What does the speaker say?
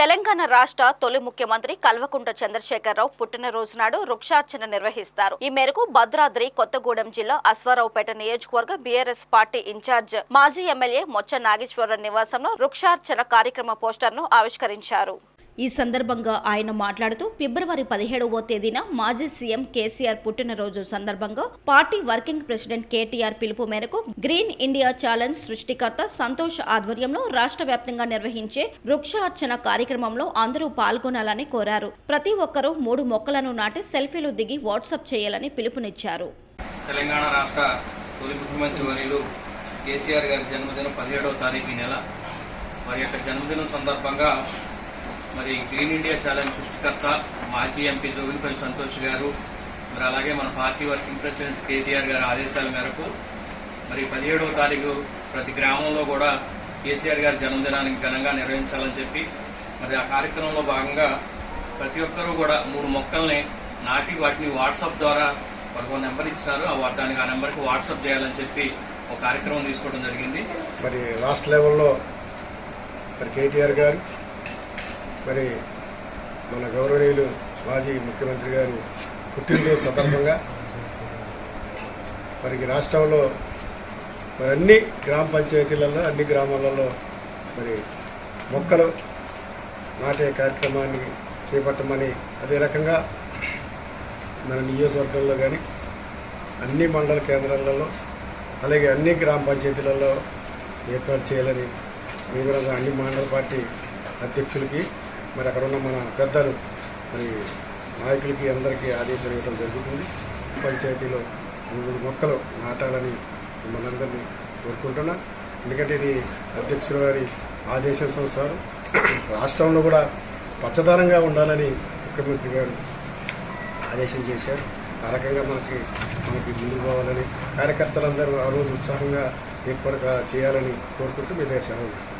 తెలంగాణ రాష్ట్ర తొలి ముఖ్యమంత్రి కల్వకుంట చంద్రశేఖరరావు పుట్టినరోజు నాడు వృక్షార్చన నిర్వహిస్తారు. ఈ మేరకు భద్రాద్రి కొత్తగూడెం జిల్లా అశ్వారావుపేట నియోజకవర్గ బీఆర్ఎస్ పార్టీ ఇన్ఛార్జ్ మాజీ ఎమ్మెల్యే మొచ్చ నాగేశ్వరరావు నివాసంలో వృక్షార్చన కార్యక్రమ పోస్టర్ను ఆవిష్కరించారు. ఈ సందర్భంగా ఆయన మాట్లాడుతూ ఫిబ్రవరి పదిహేడవ తేదీన మాజీ సీఎం కేసీఆర్ పుట్టినరోజు సందర్భంగా పార్టీ వర్కింగ్ ప్రెసిడెంట్ కేటీఆర్ పిలుపు మేరకు గ్రీన్ ఇండియా ఛాలెంజ్ సృష్టికర్త సంతోష్ ఆధ్వర్యంలో రాష్ట్ర వ్యాప్తంగా నిర్వహించే వృక్షార్చన కార్యక్రమంలో అందరూ పాల్గొనాలని కోరారు. ప్రతి ఒక్కరూ మూడు మొక్కలను నాటి సెల్ఫీలు దిగి వాట్సాప్ చేయాలని పిలుపునిచ్చారు. తెలంగాణ రాష్ట్ర తొలి ముఖ్యమంత్రి వర్యులు కేసీఆర్ గారి జన్మదినం పదిహేడవ తారీఖు నెల. వారి యొక్క జన్మదినం సందర్భంగా మరి గ్రీన్ ఇండియా ఛాలెంజ్ సృష్టికర్త మాజీ ఎంపీ జోగినిపల్లి సంతోష్ గారు మరి అలాగే మన పార్టీ వర్కింగ్ ప్రెసిడెంట్ కేటీఆర్ గారి ఆదేశాల మేరకు మరి పదిహేడవ తారీఖు ప్రతి గ్రామంలో కూడా కేసీఆర్ గారి జన్మదినానికి ఘనంగా నిర్వహించాలని చెప్పి మరి ఆ కార్యక్రమంలో భాగంగా ప్రతి ఒక్కరూ కూడా మూడు మొక్కల్ని నాటి వాటిని వాట్సాప్ ద్వారా వాళ్ళకు నెంబర్ ఇచ్చినారు. ఆ దానికి ఆ నెంబర్కి వాట్సాప్ చేయాలని చెప్పి ఒక కార్యక్రమం తీసుకోవడం జరిగింది. మరి రాష్ట్ర లెవెల్లో మరి కేటీఆర్ గారు మరి మన గౌరవనీయులు మాజీ ముఖ్యమంత్రి గారు పుట్టినరోజు సందర్భంగా మరి రాష్ట్రంలో మరి అన్ని గ్రామ పంచాయతీలలో అన్ని గ్రామాలలో మరి మొక్కలు నాటే కార్యక్రమాన్ని చేపట్టమని అదే రకంగా మన నియోజకవర్గంలో కానీ అన్ని మండల కేంద్రాలలో అలాగే అన్ని గ్రామ పంచాయతీలలో ఏర్పాటు చేయాలని మేము అన్ని మండల పార్టీ అధ్యక్షులకి మరి అక్కడ ఉన్న మన పెద్దలు మరి నాయకులకి అందరికీ ఆదేశాలు ఇవ్వడం జరుగుతుంది. పంచాయతీలో మూడు మొక్కలు నాటాలని మనందరినీ కోరుకుంటున్నా. ఎందుకంటే ఇది అధ్యక్షుల ఆదేశం సంసారం రాష్ట్రంలో కూడా పచ్చదనంగా ఉండాలని ముఖ్యమంత్రి గారు ఆదేశం చేశారు. ఆ రకంగా మనకి మనకి ముందుకు పోవాలని కార్యకర్తలందరూ ఆ రోజు ఉత్సాహంగా ఏర్పాటు చేయాలని కోరుకుంటూ మీ దగ్గర సెలవు తీసుకుంటాం